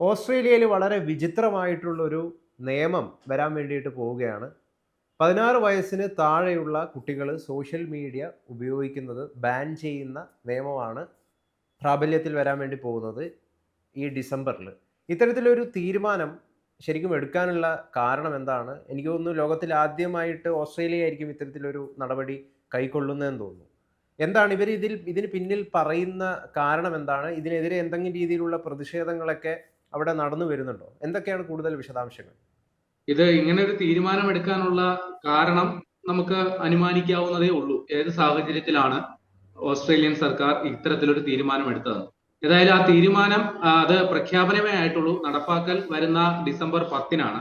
ഓസ്ട്രേലിയയിൽ വളരെ വിചിത്രമായിട്ടുള്ളൊരു നിയമം വരാൻ വേണ്ടിയിട്ട് പോവുകയാണ്. പതിനാറ് വയസ്സിന് താഴെയുള്ള കുട്ടികൾ സോഷ്യൽ മീഡിയ ഉപയോഗിക്കുന്നത് ബാൻ ചെയ്യുന്ന നിയമമാണ് പ്രാബല്യത്തിൽ വരാൻ വേണ്ടി പോകുന്നത് ഈ ഡിസംബറിൽ ഇത്തരത്തിലൊരു തീരുമാനം ശരിക്കും എടുക്കാനുള്ള കാരണം എന്താണ്? എനിക്ക് തോന്നുന്നു ലോകത്തിൽ ആദ്യമായിട്ട് ഓസ്ട്രേലിയ ആയിരിക്കും ഇത്തരത്തിലൊരു നടപടി കൈക്കൊള്ളുന്നതെന്ന് തോന്നുന്നു. എന്താണ് ഇവർ ഇതിൽ ഇതിന് പിന്നിൽ പറയുന്ന കാരണം എന്താണ്? ഇതിനെതിരെ എന്തെങ്കിലും രീതിയിലുള്ള പ്രതിഷേധങ്ങളൊക്കെ അവിടെ നടന്നു വരുന്നുണ്ടോ? എന്തൊക്കെയാണ് കൂടുതൽ വിശദാംശങ്ങൾ? ഇത് ഇങ്ങനെ ഒരു തീരുമാനമെടുക്കാനുള്ള കാരണം നമുക്ക് അനുമാനിക്കാവുന്നതേ ഉള്ളൂ. ഏത് സാഹചര്യത്തിലാണ് ഓസ്ട്രേലിയൻ സർക്കാർ ഇത്തരത്തിലൊരു തീരുമാനമെടുത്തത്? ഏതായാലും ആ തീരുമാനം അത് പ്രഖ്യാപനമേ ആയിട്ടുള്ളൂ. നടപ്പാക്കൽ വരുന്ന ഡിസംബർ പത്തിനാണ്.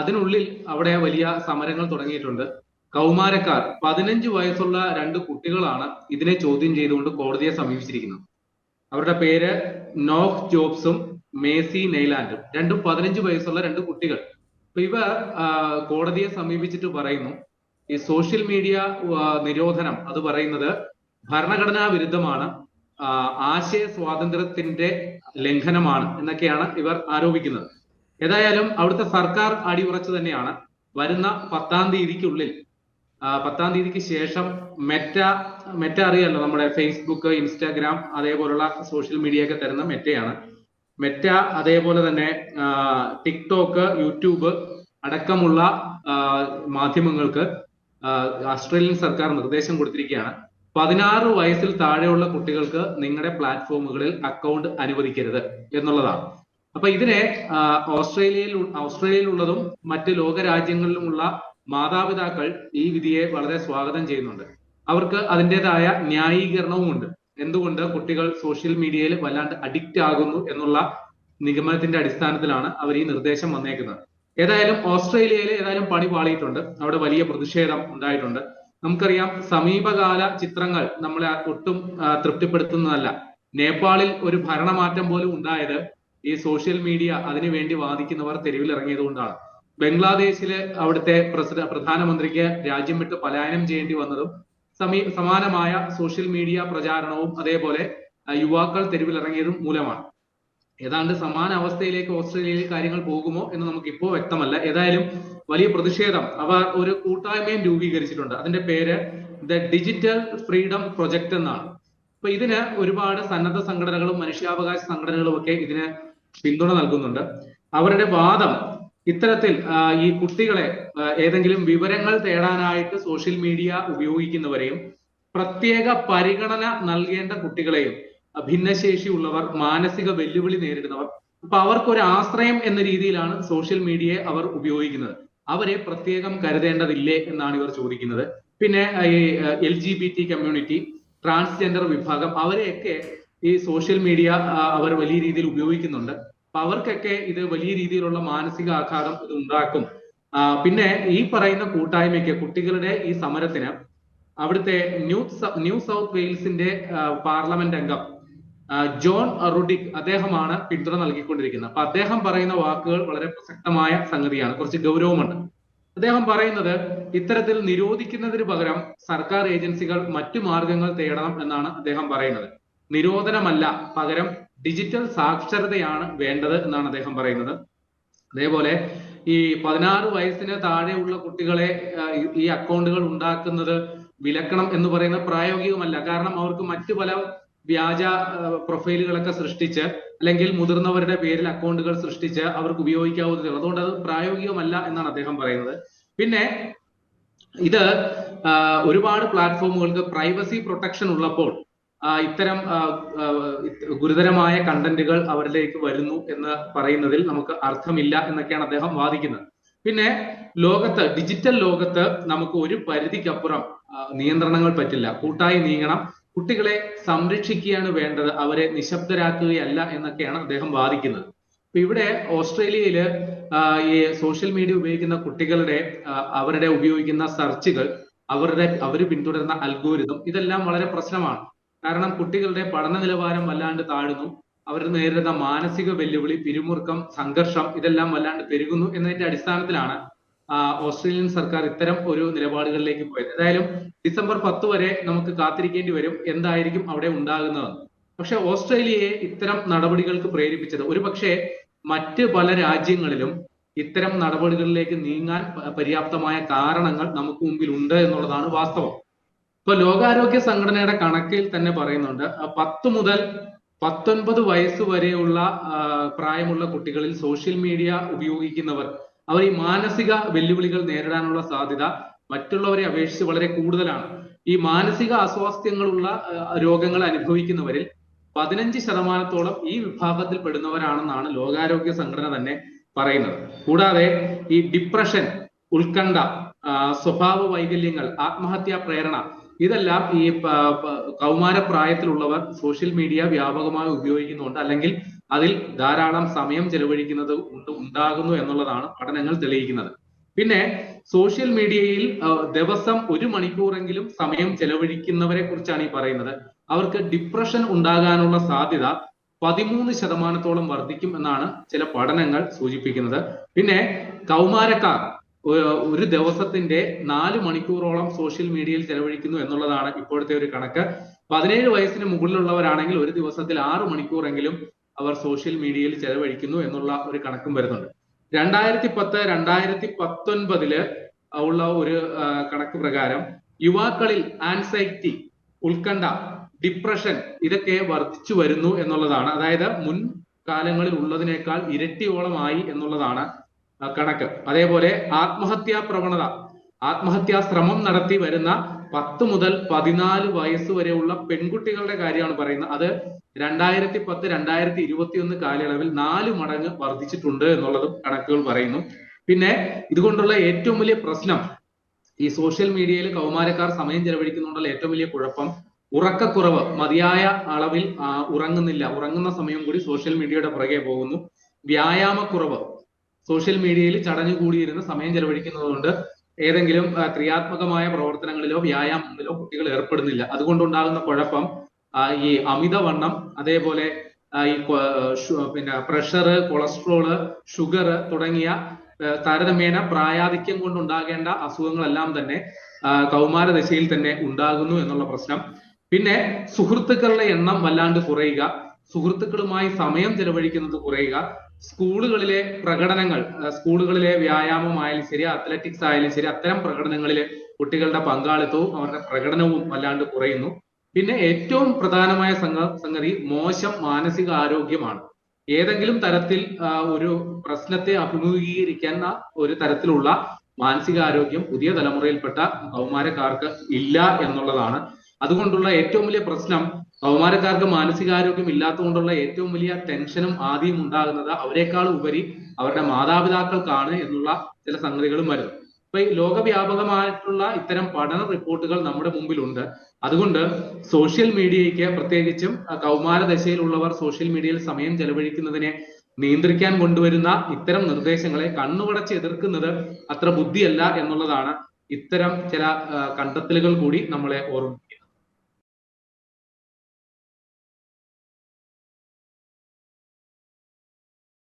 അതിനുള്ളിൽ അവിടെ വലിയ സമരങ്ങൾ തുടങ്ങിയിട്ടുണ്ട്. കൗമാരക്കാർ പതിനഞ്ച് വയസ്സുള്ള രണ്ട് കുട്ടികളാണ് ഇതിനെ ചോദ്യം ചെയ്തുകൊണ്ട് കോടതിയെ സമീപിച്ചിരിക്കുന്നത്. അവരുടെ പേര് നോഫ് ജോബ്സും മേസി നെയ്ലാൻഡും. രണ്ടും പതിനഞ്ച് വയസ്സുള്ള രണ്ട് കുട്ടികൾ. അപ്പൊ ഇവർ കോടതിയെ സമീപിച്ചിട്ട് പറയുന്നു ഈ സോഷ്യൽ മീഡിയ നിരോധനം അത് പറയുന്നത് ഭരണഘടനാ വിരുദ്ധമാണ് ആശയ സ്വാതന്ത്ര്യത്തിന്റെ ലംഘനമാണ് എന്നൊക്കെയാണ് ഇവർ ആരോപിക്കുന്നത്. ഏതായാലും അവിടുത്തെ സർക്കാർ അടിയുറച്ചു തന്നെയാണ് വരുന്ന പത്താം തീയതിക്കുള്ളിൽ. പത്താം തീയതിക്ക് ശേഷം മെറ്റ മെറ്റ അറിയാലോ നമ്മുടെ ഫേസ്ബുക്ക് ഇൻസ്റ്റാഗ്രാം അതേപോലുള്ള സോഷ്യൽ മീഡിയ ഒക്കെ തരുന്ന മെറ്റയാണ്. മെറ്റ അതേപോലെ തന്നെ ടിക്ടോക്ക് യൂട്യൂബ് അടക്കമുള്ള മാധ്യമങ്ങൾക്ക് ഓസ്ട്രേലിയൻ സർക്കാർ നിർദ്ദേശം കൊടുത്തിരിക്കുകയാണ്. പതിനാറ് വയസ്സിൽ താഴെയുള്ള കുട്ടികൾക്ക് നിങ്ങളുടെ പ്ലാറ്റ്ഫോമുകളിൽ അക്കൗണ്ട് അനുവദിക്കരുത് എന്നുള്ളതാണ്. അപ്പൊ ഇതിനെ ഓസ്ട്രേലിയയിൽ ഓസ്ട്രേലിയയിലുള്ളതും മറ്റ് ലോകരാജ്യങ്ങളിലുമുള്ള മാതാപിതാക്കൾ ഈ വിധിയെ വളരെ സ്വാഗതം ചെയ്യുന്നുണ്ട്. അവർക്ക് അതിന്റെതായ ന്യായീകരണവുമുണ്ട്. എന്തുകൊണ്ട് കുട്ടികൾ സോഷ്യൽ മീഡിയയിൽ വല്ലാണ്ട് അഡിക്റ്റ് ആകുന്നു എന്നുള്ള നിഗമനത്തിന്റെ അടിസ്ഥാനത്തിലാണ് അവർ ഈ നിർദ്ദേശം വന്നേക്കുന്നത്. ഏതായാലും ഓസ്ട്രേലിയയിൽ ഏതായാലും പണി പാളിയിട്ടുണ്ട്. അവിടെ വലിയ പ്രതിഷേധം ഉണ്ടായിട്ടുണ്ട്. നമുക്കറിയാം സമീപകാല ചിത്രങ്ങൾ നമ്മളെ ഒട്ടും തൃപ്തിപ്പെടുത്തുന്നതല്ല. നേപ്പാളിൽ ഒരു ഭരണമാറ്റം പോലും ഉണ്ടായത് ഈ സോഷ്യൽ മീഡിയ അതിനുവേണ്ടി വാദിക്കുന്നവർ തെരുവിൽ ഇറങ്ങിയത് കൊണ്ടാണ് ബംഗ്ലാദേശിലെ അവിടുത്തെ പ്രസിഡ പ്രധാനമന്ത്രിക്ക് രാജ്യം വിട്ട് പലായനം ചെയ്യേണ്ടി വന്നതും സമീ സമാനമായ സോഷ്യൽ മീഡിയ പ്രചാരണവും അതേപോലെ യുവാക്കൾ തെരുവിലിറങ്ങിയതും മൂലമാണ്. ഏതാണ്ട് സമാന അവസ്ഥയിലേക്ക് ഓസ്ട്രേലിയയിൽ കാര്യങ്ങൾ പോകുമോ എന്ന് നമുക്ക് ഇപ്പോൾ വ്യക്തമല്ല. ഏതായാലും വലിയ പ്രതിഷേധം. അവർ ഒരു കൂട്ടായ്മയും രൂപീകരിച്ചിട്ടുണ്ട്. അതിന്റെ പേര് ദ ഡിജിറ്റൽ ഫ്രീഡം പ്രൊജക്ട് എന്നാണ്. അപ്പൊ ഇതിന് ഒരുപാട് സന്നദ്ധ സംഘടനകളും മനുഷ്യാവകാശ സംഘടനകളും ഒക്കെ ഇതിന് പിന്തുണ നൽകുന്നുണ്ട്. അവരുടെ വാദം ഇത്തരത്തിൽ ഈ കുട്ടികളെ ഏതെങ്കിലും വിവരങ്ങൾ തേടാനായിട്ട് സോഷ്യൽ മീഡിയ ഉപയോഗിക്കുന്നവരെയും പ്രത്യേക പരിഗണന നൽകേണ്ട കുട്ടികളെയും ഭിന്നശേഷി ഉള്ളവർ മാനസിക വെല്ലുവിളി നേരിടുന്നവർ അപ്പൊ അവർക്ക് ഒരു ആശ്രയം എന്ന രീതിയിലാണ് സോഷ്യൽ മീഡിയയെ അവർ ഉപയോഗിക്കുന്നത്. അവരെ പ്രത്യേകം കരുതേണ്ടതില്ലേ എന്നാണ് ഇവർ ചോദിക്കുന്നത്. പിന്നെ ഈ L G B T community transgender വിഭാഗം അവരെയൊക്കെ ഈ സോഷ്യൽ മീഡിയ അവർ വലിയ രീതിയിൽ ഉപയോഗിക്കുന്നുണ്ട്. അപ്പൊ അവർക്കൊക്കെ ഇത് വലിയ രീതിയിലുള്ള മാനസിക ആഘാതം ഇത് ഉണ്ടാക്കും. പിന്നെ ഈ പറയുന്ന കൂട്ടായ്മയ്ക്ക് കുട്ടികളുടെ ഈ സമരത്തിന് അവിടുത്തെ ന്യൂ ന്യൂ സൗത്ത് വെയിൽസിന്റെ പാർലമെന്റ് അംഗം ജോൺ റുഡിക് അദ്ദേഹമാണ് പിന്തുണ നൽകിക്കൊണ്ടിരിക്കുന്നത്. അപ്പൊ അദ്ദേഹം പറയുന്ന വാക്കുകൾ വളരെ പ്രസക്തമായ സംഗതിയാണ്. കുറച്ച് ഗൗരവമുണ്ട്. അദ്ദേഹം പറയുന്നത് ഇത്തരത്തിൽ നിരോധിക്കുന്നതിന് പകരം സർക്കാർ ഏജൻസികൾ മറ്റു മാർഗങ്ങൾ തേടണം എന്നാണ് അദ്ദേഹം പറയുന്നത്. നിരോധനമല്ല പകരം ഡിജിറ്റൽ സാക്ഷരതയാണ് വേണ്ടത് എന്നാണ് അദ്ദേഹം പറയുന്നത്. അതേപോലെ ഈ പതിനാറ് വയസ്സിന് താഴെയുള്ള കുട്ടികളെ ഈ- അക്കൗണ്ടുകൾ ഉണ്ടാക്കുന്നത് വിലക്കണം എന്ന് പറയുന്നത് പ്രായോഗികമല്ല. കാരണം അവർക്ക് മറ്റു പല വ്യാജ പ്രൊഫൈലുകളൊക്കെ സൃഷ്ടിച്ച് അല്ലെങ്കിൽ മുതിർന്നവരുടെ പേരിൽ അക്കൗണ്ടുകൾ സൃഷ്ടിച്ച് അവർക്ക് ഉപയോഗിക്കാവുന്നതേ അതുകൊണ്ട് അത് പ്രായോഗികമല്ല എന്നാണ് അദ്ദേഹം പറയുന്നത്. പിന്നെ ഇത് ഒരുപാട് പ്ലാറ്റ്ഫോമുകൾക്ക് പ്രൈവസി പ്രൊട്ടക്ഷൻ ഉള്ളപ്പോൾ ഇത്തരം ഗുരുതരമായ കണ്ടന്റുകൾ അവരിലേക്ക് വരുന്നു എന്ന് പറയുന്നതിൽ നമുക്ക് അർത്ഥമില്ല എന്നൊക്കെയാണ് അദ്ദേഹം വാദിക്കുന്നത്. പിന്നെ ലോകത്ത് ഡിജിറ്റൽ ലോകത്ത് നമുക്ക് ഒരു പരിധിക്കപ്പുറം നിയന്ത്രണങ്ങൾ പറ്റില്ല. കൂട്ടായി നീങ്ങണം. കുട്ടികളെ സംരക്ഷിക്കുകയാണ് വേണ്ടത്. അവരെ നിശബ്ദരാക്കുകയല്ല എന്നൊക്കെയാണ് അദ്ദേഹം വാദിക്കുന്നത്. അപ്പൊ ഇവിടെ ഓസ്ട്രേലിയയിൽ ഈ സോഷ്യൽ മീഡിയ ഉപയോഗിക്കുന്ന കുട്ടികളുടെ അവരുടെ ഉപയോഗിക്കുന്ന സെർച്ചുകൾ അവരുടെ അവർ പിന്തുടരുന്ന അൽഗോരിതം ഇതെല്ലാം വളരെ പ്രശ്നമാണ്. കാരണം കുട്ടികളുടെ പഠന നിലവാരം വല്ലാണ്ട് താഴുന്നു. അവർ നേരിടുന്ന മാനസിക വെല്ലുവിളി പിരിമുറുക്കം സംഘർഷം ഇതെല്ലാം വല്ലാണ്ട് പെരുകുന്നു എന്നതിന്റെ അടിസ്ഥാനത്തിലാണ് ഓസ്ട്രേലിയൻ സർക്കാർ ഇത്തരം ഒരു നിലപാടുകളിലേക്ക് പോയത്. ഏതായാലും ഡിസംബർ പത്ത് വരെ നമുക്ക് കാത്തിരിക്കേണ്ടി വരും എന്തായിരിക്കും അവിടെ ഉണ്ടാകുന്നതെന്ന് പക്ഷെ ഓസ്ട്രേലിയയെ ഇത്തരം നടപടികൾക്ക് പ്രേരിപ്പിച്ചത് ഒരു പക്ഷേ മറ്റ് പല രാജ്യങ്ങളിലും ഇത്തരം നടപടികളിലേക്ക് നീങ്ങാൻ പര്യാപ്തമായ കാരണങ്ങൾ നമുക്ക് മുമ്പിൽ ഉണ്ട് എന്നുള്ളതാണ് വാസ്തവം. ഇപ്പൊ ലോകാരോഗ്യ സംഘടനയുടെ കണക്കിൽ തന്നെ പറയുന്നുണ്ട് പത്ത് മുതൽ പത്തൊൻപത് വയസ്സ് വരെയുള്ള പ്രായമുള്ള കുട്ടികളിൽ സോഷ്യൽ മീഡിയ ഉപയോഗിക്കുന്നവർ അവർ ഈ മാനസിക വെല്ലുവിളികൾ നേരിടാനുള്ള സാധ്യത മറ്റുള്ളവരെ അപേക്ഷിച്ച് വളരെ കൂടുതലാണ്. ഈ മാനസിക അസ്വാസ്ഥ്യങ്ങളുള്ള രോഗങ്ങൾ അനുഭവിക്കുന്നവരിൽ പതിനഞ്ച് ശതമാനത്തോളം ഈ വിഭാഗത്തിൽ പെടുന്നവരാണെന്നാണ് ലോകാരോഗ്യ സംഘടന തന്നെ പറയുന്നത്. കൂടാതെ ഈ ഡിപ്രഷൻ ഉത്കണ്ഠ സ്വഭാവ വൈകല്യങ്ങൾ ആത്മഹത്യാ പ്രേരണ ഇതെല്ലാം ഈ കൗമാര പ്രായത്തിലുള്ളവർ സോഷ്യൽ മീഡിയ വ്യാപകമായി ഉപയോഗിക്കുന്നുണ്ട്. അല്ലെങ്കിൽ അതിൽ ധാരാളം സമയം ചെലവഴിക്കുന്നത് ഉണ്ടാകുന്നു എന്നുള്ളതാണ് പഠനങ്ങൾ തെളിയിക്കുന്നത്. പിന്നെ സോഷ്യൽ മീഡിയയിൽ ദിവസം ഒരു മണിക്കൂറെങ്കിലും സമയം ചെലവഴിക്കുന്നവരെ കുറിച്ചാണ് ഈ പറയുന്നത്. അവർക്ക് ഡിപ്രഷൻ ഉണ്ടാകാനുള്ള സാധ്യത പതിമൂന്ന് ശതമാനത്തോളം വർദ്ധിക്കും എന്നാണ് ചില പഠനങ്ങൾ സൂചിപ്പിക്കുന്നത്. പിന്നെ കൗമാരക്കാർ ഒരു ദിവസത്തിന്റെ നാല് മണിക്കൂറോളം സോഷ്യൽ മീഡിയയിൽ ചെലവഴിക്കുന്നു എന്നുള്ളതാണ് ഇപ്പോഴത്തെ ഒരു കണക്ക്. പതിനേഴ് വയസ്സിന് മുകളിലുള്ളവരാണെങ്കിൽ ഒരു ദിവസത്തിൽ ആറ് മണിക്കൂറെങ്കിലും അവർ സോഷ്യൽ മീഡിയയിൽ ചെലവഴിക്കുന്നു എന്നുള്ള ഒരു കണക്കും വരുന്നുണ്ട്. രണ്ടായിരത്തി പത്ത് രണ്ടായിരത്തി പത്തൊൻപതിൽ ഉള്ള ഒരു കണക്ക് പ്രകാരം യുവാക്കളിൽ ആൻസൈറ്റി ഉത്കണ്ഠ ഡിപ്രഷൻ ഇതൊക്കെ വർദ്ധിച്ചു വരുന്നു എന്നുള്ളതാണ്. അതായത് മുൻ കാലങ്ങളിൽ ഉള്ളതിനേക്കാൾ ഇരട്ടിയോളമായി എന്നുള്ളതാണ് കണക്ക്. അതേപോലെ ആത്മഹത്യാ പ്രവണത. ആത്മഹത്യാ ശ്രമം നടത്തി വരുന്ന പത്ത് മുതൽ പതിനാല് വയസ്സ് വരെയുള്ള പെൺകുട്ടികളുടെ കാര്യമാണ് പറയുന്നത്. അത് രണ്ടായിരത്തി പത്ത് രണ്ടായിരത്തി ഇരുപത്തി ഒന്ന് കാലയളവിൽ നാല് മടങ്ങ് വർദ്ധിച്ചിട്ടുണ്ട് എന്നുള്ളതും കണക്കുകൾ പറയുന്നു. പിന്നെ ഇതുകൊണ്ടുള്ള ഏറ്റവും വലിയ പ്രശ്നം ഈ സോഷ്യൽ മീഡിയയിൽ കൗമാരക്കാർ സമയം ചെലവഴിക്കുന്നതുകൊണ്ടുള്ള ഏറ്റവും വലിയ കുഴപ്പം ഉറക്കക്കുറവ്. മതിയായ അളവിൽ ഉറങ്ങുന്നില്ല. ഉറങ്ങുന്ന സമയം കൂടി സോഷ്യൽ മീഡിയയുടെ പുറകെ പോകുന്നു. വ്യായാമക്കുറവ്. സോഷ്യൽ മീഡിയയിൽ ചടഞ്ഞു കൂടിയിരുന്ന് സമയം ചെലവഴിക്കുന്നത് കൊണ്ട് ഏതെങ്കിലും ക്രിയാത്മകമായ പ്രവർത്തനങ്ങളിലോ വ്യായാമങ്ങളിലോ കുട്ടികൾ ഏർപ്പെടുന്നില്ല. അതുകൊണ്ടുണ്ടാകുന്ന കുഴപ്പം ഈ അമിതവണ്ണം അതേപോലെ ഈ പിന്നെ പ്രഷർ കൊളസ്ട്രോൾ ഷുഗർ തുടങ്ങിയ താരതമ്യേന പ്രായാധിക്യം കൊണ്ടുണ്ടാകേണ്ട അസുഖങ്ങളെല്ലാം തന്നെ കൗമാരദശയിൽ കൗമാര ദശയിൽ തന്നെ ഉണ്ടാകുന്നു എന്നുള്ള പ്രശ്നം. പിന്നെ സുഹൃത്തുക്കളുടെ എണ്ണം വല്ലാണ്ട് കുറയുക സുഹൃത്തുക്കളുമായി സമയം ചെലവഴിക്കുന്നത് കുറയുക സ്കൂളുകളിലെ പ്രകടനങ്ങൾ സ്കൂളുകളിലെ വ്യായാമമായാലും ശരി അത്ലറ്റിക്സ് ആയാലും ശരി അത്തരം പ്രകടനങ്ങളിൽ കുട്ടികളുടെ പങ്കാളിത്തവും അവരുടെ പ്രകടനവും വല്ലാണ്ട് കുറയുന്നു. പിന്നെ ഏറ്റവും പ്രധാനമായ സംഗ സംഗതി മോശം മാനസിക ആരോഗ്യമാണ് ഏതെങ്കിലും തരത്തിൽ ഒരു പ്രശ്നത്തെ അഭിമുഖീകരിക്കുന്ന ഒരു തരത്തിലുള്ള മാനസികാരോഗ്യം പുതിയ തലമുറയിൽപ്പെട്ട കൗമാരക്കാർക്ക് ഇല്ല എന്നുള്ളതാണ്. അതുകൊണ്ടുള്ള ഏറ്റവും വലിയ പ്രശ്നം കൗമാരക്കാർക്ക് മാനസികാരോഗ്യം ഇല്ലാത്തതുകൊണ്ടുള്ള ഏറ്റവും വലിയ ടെൻഷനും ആദ്യം ഉണ്ടാകുന്നത് അവരെക്കാൾ ഉപരി അവരുടെ മാതാപിതാക്കൾക്കാണ് എന്നുള്ള ചില സംഗതികളും വരുന്നു. അപ്പൊ ഈ ലോകവ്യാപകമായിട്ടുള്ള ഇത്തരം പഠന റിപ്പോർട്ടുകൾ നമ്മുടെ മുമ്പിലുണ്ട്. അതുകൊണ്ട് സോഷ്യൽ മീഡിയയ്ക്ക് പ്രത്യേകിച്ചും കൗമാര ദശയിലുള്ളവർ സോഷ്യൽ മീഡിയയിൽ സമയം ചെലവഴിക്കുന്നതിനെ നിയന്ത്രിക്കാൻ കൊണ്ടുവരുന്ന ഇത്തരം നിർദ്ദേശങ്ങളെ കണ്ണുപടച്ച് എതിർക്കുന്നത് അത്ര ബുദ്ധിയല്ല എന്നുള്ളതാണ് ഇത്തരം ചില കണ്ടെത്തലുകൾ കൂടി നമ്മളെ ഓർമ്മിപ്പിക്കുന്നത്.